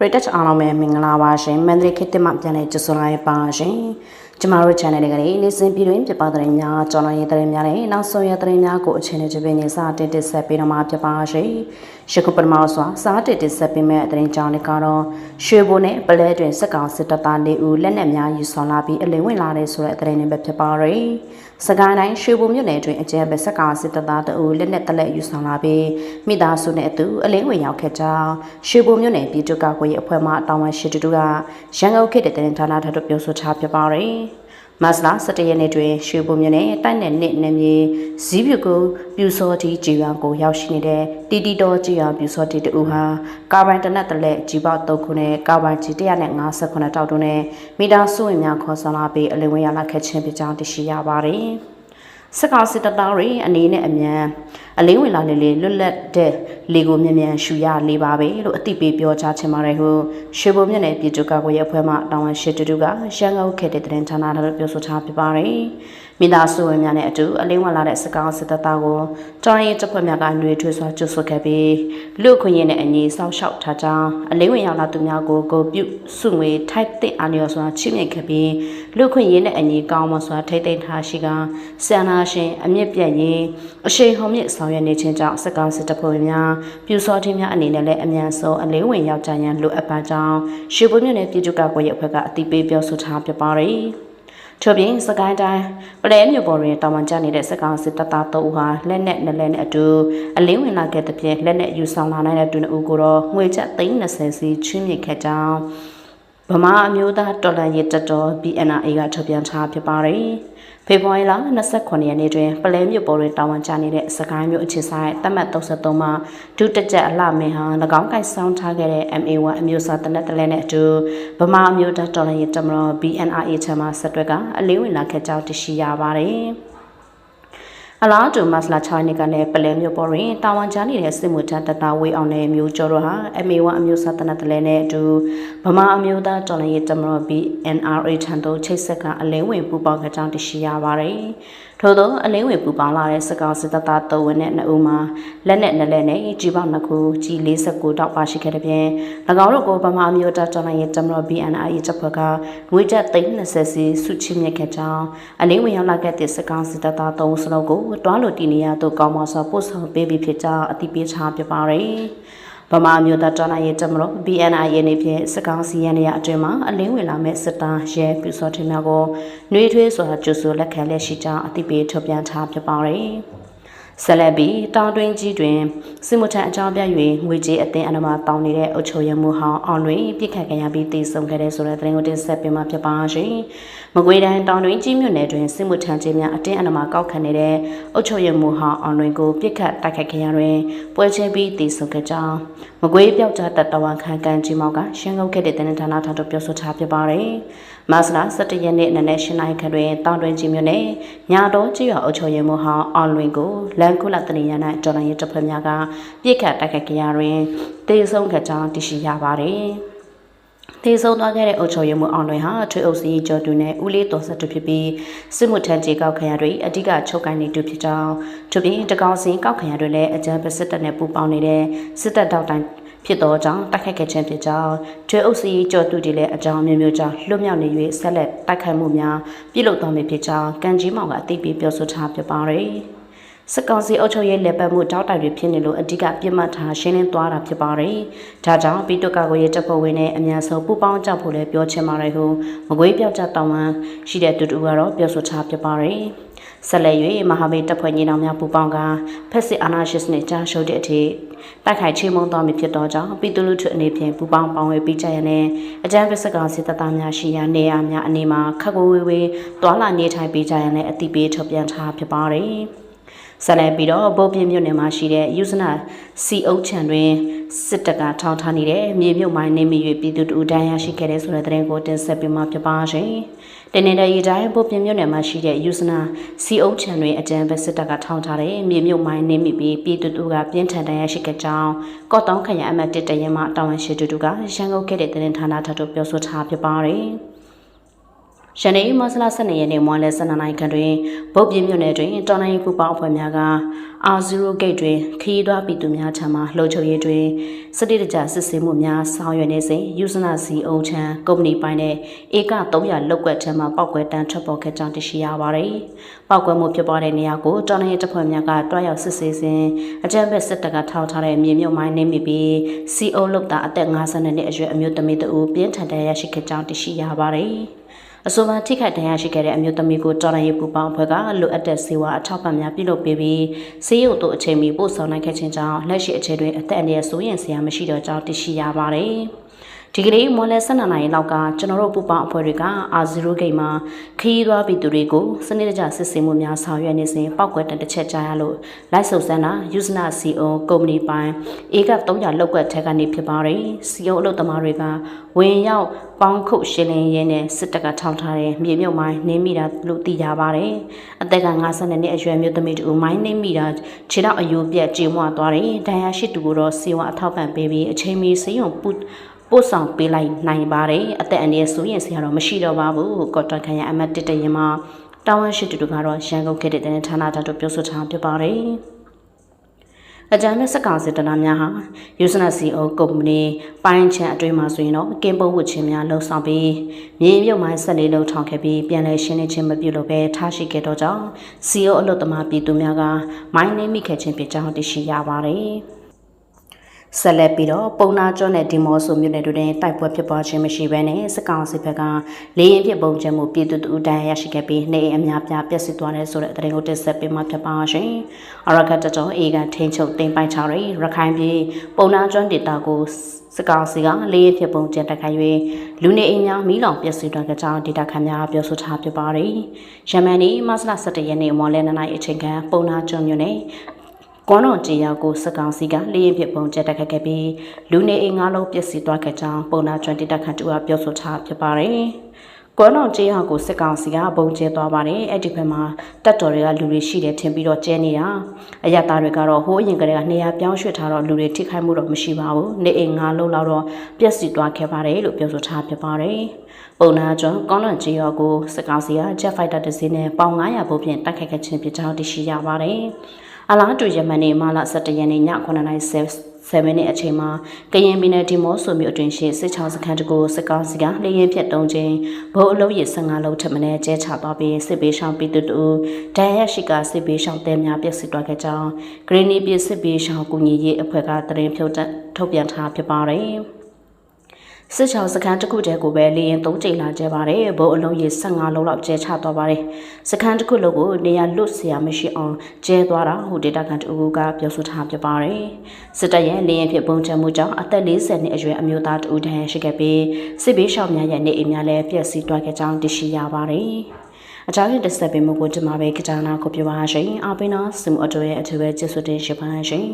ရေတက်အားလုံးပဲမင်္ဂလာပါရှင်မန္တလေးခေတ်သစ်မှပြန်လည်ကြိုဆိုလိုက်ပါရှင် ကျမတို့ channel တွေကလည်းနေ့စဉ်ပြည်တွင်းပြပသတင်းများကြော်လွန်ရေးသတင်းများနဲ့နောက်ဆုံးရသတင်းများကိုအချိန်နဲ့ကြပြနေစာတင်တက်ဆက်ပေးတော့မှာဖြစ်ပါရှင်ယခုပထမဆုံးစာတင်တက်ဆက်ပေးမယ့်သတင်းကြောင်းတွေကတော့ရွှေဘိုနဲ့ပလဲတွင်စက်ကောင်စစ်တပ်သား၄ဦးလက်နက်များယူဆောင်လာပြီးအလင်းဝင်လာတဲ့ဆိုတဲ့သတင်းတွေပဲဖြစ်ပါရယ်စကိုင်းတိုင်းရွှေဘိုမြို့နယ်တွင်အကြမ်းဖက်စက်ကောင်စစ်တပ်သားတအူလက်နက်တလက်ယူဆောင်လာပြီးမိသားစုနဲ့အတူအလင်းဝင်ရောက်ခဲ့ကြောင်းရွှေဘိုမြို့နယ်ပြည်သူ့ကာကွယ်ရေးအဖွဲ့မှတာဝန်ရှိသူတို့ကရန်ကုန်ခေတ်တဲ့တင်ဌာနထပ်တို့ပြောဆိုထားဖြစ်ပါရယ် မတ်လ17ရက်နေ့တွင်ရွှေဘုံမြို့နယ်တိုက်နယ်နှစ်နယ်မြေဇီးပြူကိုပြူစောတီကြည်ရန်ကိုရောက်ရှိနေတဲ့တီတီတော်ကြည်ရန်ပြူစောတီတူဟာကာဘိုင်တနက်တလက်ကြီးပေါ3ခုနဲ့ကာဘိုင်ကြီး158တောက်တို့နဲ့မီတာစုဝင်များခေါ်ဆောင်လာပြီးအလင်းဝင်ရလာခဲ့ခြင်းဖြစ်ကြောင်းသိရှိရပါတယ်။ စကားစစ်တသားတွေအနေနဲ့အမြန်အလင်းဝင်လာလေလေလွတ်လပ်တဲ့လေကိုမြ мян ရှူရလေးပါပဲလို့အသိပေးပြောကြားချင်ပါတယ်ဟုရွှေဘုံမြင့်နယ်ပြည်သူ့ကာကွယ်ရေးအဖွဲ့မှတာဝန်ရှိသူတို့ကရန်ကုန်ခေတ်တဲ့တရင်ဌာနတို့ပြောဆိုထားပြပါတယ် မိသားစုဝင်များနဲ့အတူအလင်းဝင်လာတဲ့စကားစစ်တသားကိုတော်ရင်တပ်ဖွဲ့များကຫນွေထွေးစွာကျွတ်ဆွခဲ့ပြီးလူခွင့်ရနဲ့အညီစောက်ရှောက်ထားကြောင်းအလင်းဝင်ရောက်လာသူများကိုကိုပြုစုငွေထိုက်တဲ့အာဏာစွာချစ်မြင့်ခဲ့ပြီးလူခွင့်ရနဲ့အညီကောင်းမစွာထိတ်သိမ်းထားရှိကဆန္ဒရှင်အမြင့်ပြတ်ရေးအရှိန်ဟုန်မြင့်ဆောင်ရွက်နေခြင်းကြောင့်စကားစစ်တပ်ဖွဲ့များပြူစောထင်းများအနေနဲ့လည်းအမြန်ဆုံးအလင်းဝင်ရောက်ကြရန်လိုအပ်ပါကြောင်းရှေ့ဘုံမြို့နယ်ပြည်သူ့ကာကွယ်ရေးအဖွဲ့ကအသိပေးပြောဆိုထားပြပါရယ် ထို့ပြင်စကိုင်းတိုင်းပလဲမြို့ပေါ်တွင်တာဝန်ကျနေတဲ့စကောင်စစ်တပ်သား၃ဦးဟာလက်နက်နဲ့လက်နဲ့အတူအလင်းဝင်လာခဲ့တဲ့ပြင်လက်နက်ယူဆောင်လာနိုင်တဲ့တူနှုတ်ကိုတော့ငွေချက်320စီချင်းမြင့်ခဲ့ကြောင်း ဗမာအမျိုးသားတော်လှန်ရေးတပ်တော် BNRA ကထုတ်ပြန်ထားဖြစ်ပါတယ်။ဖေဖော်ဝါရီလ29ရက်နေ့တွင်ပလဲမြို့ပေါ်တွင်တာဝန်ကျနေတဲ့စကိုင်းမြို့အခြေဆိုင်တမတ်33မှာဒုတက်ကြအလှမင်းဟာ၎င်းကိုက်ဆောင်ထားခဲ့တဲ့ MA1 အမျိုးအစားတနက်တလဲနဲ့အတူဗမာအမျိုးသားတော်လှန်ရေးတပ်မတော် BNRA ချမ်းမှဆက်တွဲကအလေးဝင်လာခဲ့ကြောင်းသိရှိရပါတယ်။ အလားတူမတ်လ6ရက်နေ့ကလည်းပလဲမြို့ပေါ်တွင်တာဝန်ကျနေတဲ့စစ်မှုထမ်းတပ်သားဝေးအောင်နဲ့မျိုးကျော်တို့ဟာ MA1 အမျိုးသားတနတ်တလဲနဲ့အတူဗမာအမျိုးသားတော်လှန်ရေးတပ်မတော် BNRA ထံသို့ချိတ်ဆက်ကအလင်းဝင်ပူပေါင်းကြကြောင်းသိရှိရပါတယ်။ထို့သောအလင်းဝင်ပူပေါင်းလာတဲ့စကောက်စစ်တပ်သား၃ဝင်နဲ့နှစ်ဦးမှာလက်နဲ့နှစ်လက်နဲ့ကြီးပေါင်းနှစ်ခုကြီး49တောက်ပါရှိခဲ့တဲ့ပြင်၎င်းတို့ကိုဗမာအမျိုးသားတော်လှန်ရေးတပ်မတော် BNRA တပ်ဖွဲ့ကငွေကျပ်320စီစုချမြင့်ခဲ့ကြောင်းအလင်းဝင်ရောက်လာခဲ့တဲ့စကောက်စစ်တပ်သား၃စလုံးကိုတွားလို့တည်နေရသို့ကောင်းမစွာပို့ဆောင်ပေးပြီးဖြစ်ကြောင်းအသိပေးချပြပါရယ်ဗမာမျိုးသားတော်လှန်ရေးတပ်မတော် BNI ရဲ့နေဖြင့်စကောင်းစီရန်ရအတွင်မှာအလင်းဝင်လာမဲ့စစ်သားရဲပြူစောထင်းများကိုနှွေးထွေးစွာကျူဆူလက်ခံလက်ရှိကြောင်းအသိပေးထုတ်ပြန်ထားဖြစ်ပါရယ်ဆက်လက်ပြီးတောင်တွင်းကြီးတွင်စစ်မှုထမ်းအကြောင်းပြ၍ငွေကြေးအသင်းအနမတောင်းနေတဲ့အုပ်ချုပ်ရမှုဟောင်းအောင်တွင်ပြစ်ခတ်ခံရပြီးတည်ဆုံခဲ့တဲ့ဆိုတဲ့သတင်းကိုတင်ဆက်ပေးမှာဖြစ်ပါရှင်။ မကွေးတိုင်းတောင်တွင်းကြီးမြို့နယ်တွင်စစ်မှုထမ်းခြင်းများအတင်းအနမကောက်ခံနေတဲ့အုပ်ချုပ်ရမှုဟောင်းအောင်တွင်ကိုပြစ်ခတ်တိုက်ခတ်ခံရတွင်ပွဲချင်းပြီးတည်ဆုံခဲ့ကြောင်းမကွေးပြောက်ကြားတပ်တော်ခံကန်ကြီးမောက်ကရှင်းကုန်ခဲ့တဲ့တင်ဌာနထံသို့ပြောဆိုထားဖြစ်ပါတယ်။မတ်လ17ရက်နေ့နနက်၈နာရီခန့်တွင်တောင်တွင်းကြီးမြို့နယ်ညာတော်ကြီးရွာအုပ်ချုပ်ရေးမှူးဟောင်းအောင်လွင်ကိုလန်ကုလတနေရ၌တော်လိုင်းရေးတပ်ဖွဲ့များကပြစ်ခတ်တိုက်ခိုက်ကြရာတွင်တေဆုံးခဲ့ကြောင်းသိရှိရပါတယ်။ တေဆုံးသွားခဲ့တဲ့အုပ်ချုပ်ရေးမှူးအောင်လွင်ဟာထွေအုပ်စီကျော်တူနဲ့ဦးလေးတော်ဆက်တူဖြစ်ပြီးစစ်မှုထမ်းကြေကောက်ခံရတွေအဓိကချုပ်ကိုင်းနေတူဖြစ်ကြောင်းသူပြင်တကောင်စင်ကောက်ခံရတွေလည်းအကြံပစစ်တပ်နဲ့ပူးပေါင်းနေတဲ့စစ်တပ်တောက်တိုင်းဖြစ်သောကြောင့်တိုက်ခိုက်ခဲ့ခြင်းဖြစ်ကြောင်းကျွဲအုပ်စီကြော်သူတွေလည်းအကြောင်းမျိုးမျိုးကြောင့်လွတ်မြောက်နေ၍ဆက်လက်တိုက်ခိုက်မှုများပြုလုပ်သွားမည်ဖြစ်ကြောင်းကန်ကြီးမောင်ကအသိပေးပြောဆိုထားဖြစ်ပါတယ်။ စကောင်စီအုပ်ချုပ်ရေးလက်ပတ်မှုတောက်တိုင်တွေဖြစ်နေလို့အဓိကပြစ်မှတ်ထားရှင်းလင်းသွားတာဖြစ်ပါတယ်။ဒါကြောင့်ပြည်သူ့ကာကွယ်ရေးတပ်ဖွဲ့ဝင်နဲ့အများဆုံးပူးပေါင်းကြဖို့လည်းပြောချင်ပါတယ်ဟုမကွေးပြောက်ကြတောင်းဝန်ရှိတဲ့တူတူကတော့ပြောဆိုထားဖြစ်ပါတယ်။ဆက်လက်၍မဟာမိတ်တပ်ဖွဲ့ညီနောင်များပူးပေါင်းကဖက်စစ်အာဏာရှင်စနစ်ကြားရှုပ်တဲ့အထိတိုက်ခိုက်ချေမှုန်းသွားမည်ဖြစ်သောကြောင့်ပြည်သူလူထုအနေဖြင့်ပူးပေါင်းပါဝင်ပြီးကြရတဲ့အကြမ်းဖက်စကားစစ်တပ်သားများရှိရာနေရာများအနေမှာခက်ကိုဝေးဝေးတွာလာနေထိုင်ပြီးကြရတဲ့အတိပေးထုတ်ပြန်ထားဖြစ်ပါတယ် ဆက်လက်ပြီးတော့ဗုတ်ပြင်းမြို့နယ်မှာရှိတဲ့ယူဇနာစီအုပ်ချံတွင်စစ်တပ်ကထောင်ထားနေတဲ့မြေမြုပ်မိုင်းနေမိ၍ပြည်သူတို့တန်းရရှိခဲ့တဲ့ဆိုတဲ့သတင်းကိုတင်ဆက်ပေးမှာဖြစ်ပါရှင်။တနေ့တည်းရီတိုင်းဗုတ်ပြင်းမြို့နယ်မှာရှိတဲ့ယူဇနာစီအုပ်ချံတွင်အကြံပဲစစ်တပ်ကထောင်ထားတဲ့မြေမြုပ်မိုင်းနေမိပြီးပြည်သူတို့ကပြင်းထန်တန်းရရှိခဲ့ကြောင်းကော့တောင်းခရိုင်အမတ်တစ်တရင်မှတာဝန်ရှိသူတို့ကရန်ကုန်ခဲ့တဲ့သတင်းဌာနထပ်တို့ပြောဆိုထားဖြစ်ပါတယ်။ ရန်နေ့မဆလာ12ရက်နေ့မွန်လဲ12နိုင်ခန့်တွင်ဗုတ်ပြင်းမြို့နယ်တွင်တော်လိုင်းပူပေါင်းအဖွဲ့များကအာဇီရိုဂိတ်တွင်ခီးသွွားပြည်သူများထံမှလှုပ်ချုပ်ရေးတွင်စတိတကြစစ်ဆေးမှုများဆောင်ရွက်နေစဉ်ယူဇနာစီအုံချံကုမ္ပဏီပိုင်းနဲ့ဧက300လောက်ကွက်ထံမှပောက်ကွဲတန်းထွက်ပေါ်ခဲ့ကြောင်းသိရှိရပါတယ်။ပောက်ကွဲမှုဖြစ်ပွားတဲ့နေရာကိုတော်လိုင်းတပ်ဖွဲ့များကတွားရောက်စစ်ဆေးစဉ်အကြမ်းဖက်စစ်တပ်ကထောက်ထားတဲ့မြေမြုပ်မိုင်းနေမိပြီးစီအုံလောက်တာအသက်50နှစ်အရွယ်အမျိုးသမီးတဦးပြင်းထန်တဲ့ရရှိခဲ့ကြောင်းသိရှိရပါတယ်။ အဆိုပါထိခိုက်ဒဏ်ရာရှိခဲ့တဲ့အမျိုးသမီးကိုတော်ရရေးပူပေါင်းအဖွဲ့ကလိုအပ်တဲ့စေဝါအထောက်ပံ့များပြုလုပ်ပေးပြီးဆေးရုံတို့အချိန်မီပို့ဆောင်နိုင်ခဲ့ခြင်းကြောင့်လက်ရှိအခြေတွင်အသက်အန္တရာယ်ဆိုရင်ဆရာမရှိတော့ကြောင်းသိရှိရပါတယ်။ ဒီကနေ့မွန်လဲ12နာရီလောက်ကကျွန်တော်တို့ပူပေါင်းအဖွဲ့တွေကအာဇီရိုဂိတ်မှာခီးသွားပြီးသူတွေကိုစနစ်တကျစစ်ဆေးမှုများဆောင်ရွက်နေစဉ်ပောက်ကွက်တတစ်ချက်ကြားရလို့လိုက်စုံစမ်းတာယူဇနာ CO ကုမ္ပဏီပိုင်းအေက300လောက်ကွက်ထက်ကနေဖြစ်ပါတယ် CO အလုပ်သမားတွေကဝင်ရောက်ပေါင်းခုတ်ရှင်းလင်းရင်းနဲ့စစ်တပ်ကထောင်ထားတဲ့မြေမြုပ်မိုင်းနင်းမိတာလို့သိကြပါတယ်အသက်က52နှစ်အရွယ်မျိုးသမီးတူမိုင်းနင်းမိတာခြေတော့အယိုးပြက်ကြေမွသွားတယ်ဒဏ်ရာရှိတူကိုတော့စီဝါအထောက်ပံ့ပေးပြီးအချိန်မီစေယုံပု ပို့ဆောင်ပေးလိုက်နိုင်ပါတယ်အသက်အန္တရာယ်ဆိုရင်ဆရာတော်မရှိတော့ပါဘူးကော့တန်ခရိုင်အမတ်တစ်တရင်မှာတာဝန်ရှိသူတို့ကတော့ရန်ကုန်ခေတ်တဲ့ဌာနတော်တို့ပြောဆိုထားဖြစ်ပါတယ်အကြမ်းမဲ့စက်ကောင်စစ်တနာများဟာယူစနစီအိုကုမ္ပဏီပိုင်းချန်အတွင်းမှာဆိုရင်တော့ကင်းပုံဝတ်ခြင်းများလှုံ့ဆော်ပြီးမြေမြုပ်မိုင်းဆက်လေးလှုံထောင်ခဲ့ပြီးပြန်လည်ရှင်းလင်းခြင်းမပြုလုပ်ဘဲထားရှိခဲ့တော့ကြောင့်စီအိုအလုတ်သမားပြည်သူများကမိုင်းနှိမိခဲ့ခြင်းဖြစ်ကြောင်းသိရှိရပါတယ်။ ဆက်လက်ပြီးတော့ပုံနာကျွန်းနဲ့ဒီမော့ဆိုမြို့နယ်တို့တွင်တိုက်ပွဲဖြစ်ပွားခြင်းမရှိဘဲနဲ့စကောင်စစ်ဘက်ကလေရင်ပြပုံကျမှုပြည်သူတူတန်းရရှိခဲ့ပြီးနေအများပြပျက်စီးသွားတယ်ဆိုတဲ့သတင်းကိုတင်ဆက်ပေးမှာဖြစ်ပါရှင်။အရခတ်တတော်အေကထိန်ချုပ်တင်ပိုင်ချရီရခိုင်ပြည်ပုံနာကျွန်းဒေတာကိုစကောင်စီကလေရင်ဖြစ်ပုံကျတက်ခိုင်၍လူနေအိမ်များမိလောင်ပျက်စီးသွားကြကြောင်းဒေတာခန့်များပြောဆိုထားဖြစ်ပါတယ်။ယမန်နီမတ်လ17ရက်နေ့မော်လယ်9နိုင်အချိန်ကပုံနာကျွန်းမြို့နယ် ကွန်တော်ကြေရောက်ကိုစကောင်စီကလေရင်ဖြစ်ပုံကျက်တက်ခဲ့ပြီးလူနေအိမ်ငါးလုံးပျက်စီးသွားခဲ့ကြောင်းပုံနာကျွမ်းတိတက်ခန့်တူကပြောဆိုထားဖြစ်ပါတယ်။ကွန်တော်ကြေရောက်ကိုစကောင်စီကပုံကျဲသွားပါတယ်။အဲ့ဒီဘက်မှာတက်တော်တွေကလူတွေရှိတယ်ထင်ပြီးတော့ကျဲနေတာ။အရတာတွေကတော့ဟိုးအရင်ကတည်းကနေရာပြောင်းရွှေ့ထားတော့လူတွေထိခိုက်မှုတော့မရှိပါဘူး။နေအိမ်ငါးလုံးလောက်တော့ပျက်စီးသွားခဲ့ပါတယ်လို့ပြောဆိုထားဖြစ်ပါတယ်။ပုံနာကျွန်းကောင်းလွန်ကြေရောက်ကိုစကောင်စီက Jet Fighter တစ်စီးနဲ့ပေါင်900ဘုတ်ဖြင့်တိုက်ခိုက်ခဲ့ခြင်းဖြစ်ကြောင်းသိရှိရပါတယ်။ အလားတူယမန်နေ့မလ17ရက်နေ့ည9:07 7မိနစ်အချိန်မှာကရင်ပြည်နယ်ဒီမော့ဆိုမြို့အတွင်းရှိစစ်ချောင်းစခန်းတကူစစ်ကောင်စီကလေရင်ဖြတ်တုံးခြင်းဘုံအလုံးရ15လုံးထပ်မံကျဲချသွားပြီးစစ်ပေးရှောင်းပြည်သူတို့ဒဏ်ရာရှိကစစ်ပေးရှောင်းတဲများပြစ်စစ်တွားခဲ့ကြောင်းဂရင်းနီပြည်စစ်ပေးရှောင်းကူညီရေးအဖွဲ့ကတရင်ဖြုတ်ထုတ်ပြန်ထားဖြစ်ပါတယ်။ စစ်ချောင်းစခန်းတစ်ခုတည်းကိုပဲလေရင်၃ချိန်လာကျဲပါတယ်ဘုံအလုံးရေ15လုံးလောက်ကျဲချသွားပါတယ်စခန်းတစ်ခုလုံးကိုနေရာလွတ်เสียမရှိအောင်ကျဲသွားတာဟိုဒေတာကန်တူကပြောဆိုထားပြပါတယ်စစ်တပ်ရဲ့လေရင်ဖြစ်ပုံချမှုကြောင့်အသက်40နှစ်အရွယ်အမျိုးသားတူတန်းရှိခဲ့ပြီးစစ်ဘေးရှောင်များရဲ့နေအိမ်များလည်းပျက်စီးသွားခဲ့ကြောင်းသိရှိရပါတယ်အကြောင်းရင်းတက်ဆက်ပေးမှုကိုဒီမှာပဲကြကြနာကိုပြောပါရှင်အပိနာစမှုအတော်ရဲ့အထူးပဲကျေးဇူးတင်ရှိပါရှင်